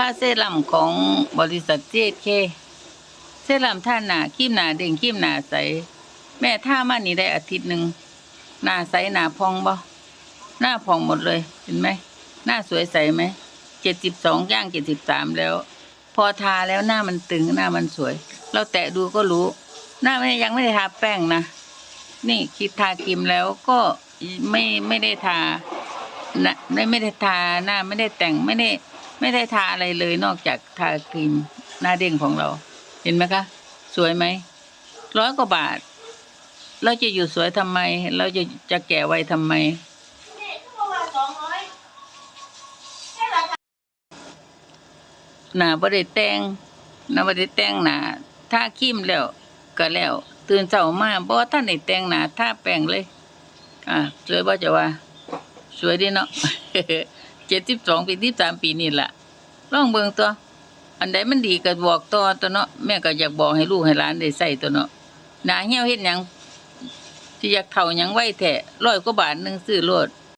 ค่าเซรั่มของบริษัทเจดเคเซรั่มท่าหนาคีมหนาเด้งคีมหนาใส แม่ท่ามานี่ได้อาทิตย์หนึ่งหนาใสหนาพองบ่หน้าพองหมดเลยเห็นไหมหน้าสวยใสไหมเจ็ดสิบสองย่างเจ็ดสิบสามแล้ว พอทาแล้วหน้ามันตึงหน้ามันสวย เราแตะดูก็รู้ หน้าไม่ยังไม่ได้ทาแป้งนะนี่คิดทาครีมแล้วก็ไม่ไม่ได้ทานะไม่ไม่ได้ทาหน้าไม่ได้แต่งไม่ได้ ไม่ได้ทาอะไรเลยนอกจากทาครีมหน้าเด้งของเรา เห็นไหมคะ สวยไหมร้อยกว่าบาท เราจะอยู่สวยทำไม เราจะจะแก่ไวทำไมหนาบ่ได้แตงหนาบ่ได้แตงหนาถ้าครีมแล้วก็แล้ว ตื่นเช้ามาบ่ท่านได้แตงหนาทาแป้งเลย อ่าสวยบ่จะว่า สวยดีเนาะ จ็ดสิบสองปี13ปีนี่แหละลองเบิ่งตัว อันใดมันดีก็บอกต่อตัวเนาะแม่ก็อยากบอกให้ลูกให้หลานได้ใส่ตัวเนาะหนาเหี้ยวเฮ็ดหยังที่อยากเท่าหยังไว้แท้ร้อยกว่าบาทหนึ่งซื้อรถ